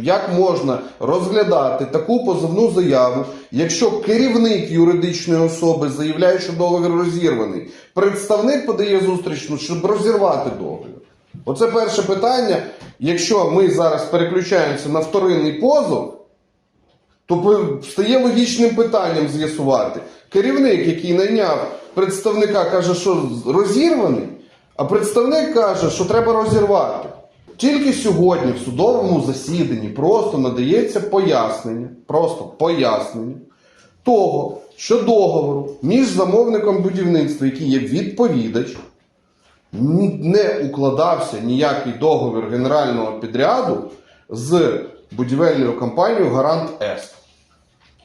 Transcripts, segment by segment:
Як можна розглядати таку позовну заяву, якщо керівник юридичної особи заявляє, що договір розірваний, представник подає зустрічну, щоб розірвати договір? Оце перше питання. Якщо ми зараз переключаємося на вторинний позов, то стає логічним питанням з'ясувати. Керівник, який найняв представника, каже, що розірваний, а представник каже, що треба розірвати. Тільки сьогодні в судовому засіданні просто надається пояснення, просто пояснення того, що договору між замовником будівництва, який є відповідач, не укладався ніякий договір генерального підряду з будівельною компанією Гарант С.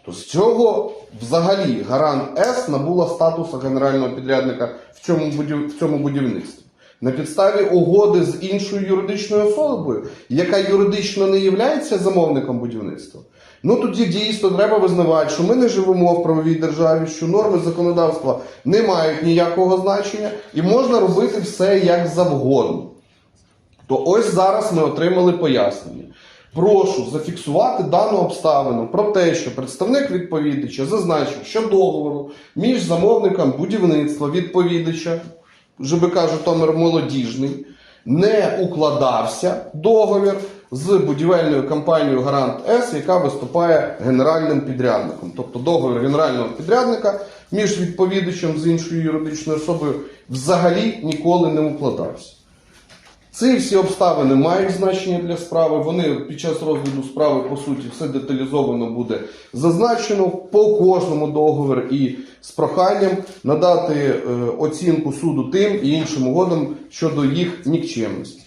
То з цього взагалі Гарант С набула статусу генерального підрядника в цьому, будівництві. На підставі угоди з іншою юридичною особою, яка юридично не є замовником будівництва. Ну тоді дійсно треба визнавати, що ми не живемо в правовій державі, що норми законодавства не мають ніякого значення, і можна робити все як завгодно. То ось зараз ми отримали пояснення. Прошу зафіксувати дану обставину про те, що представник відповідача зазначив, що договору між замовником будівництва відповідача, ЖБК Житомир молодіжний, не укладався договір з будівельною компанією Гарант С, яка виступає генеральним підрядником. Тобто договір генерального підрядника між відповідачем з іншою юридичною особою взагалі ніколи не укладався. Ці всі обставини мають значення для справи. Вони під час розгляду справи, по суті, все деталізовано буде зазначено по кожному договору і з проханням надати е, оцінку суду тим і іншим угодам щодо їх нікчемності.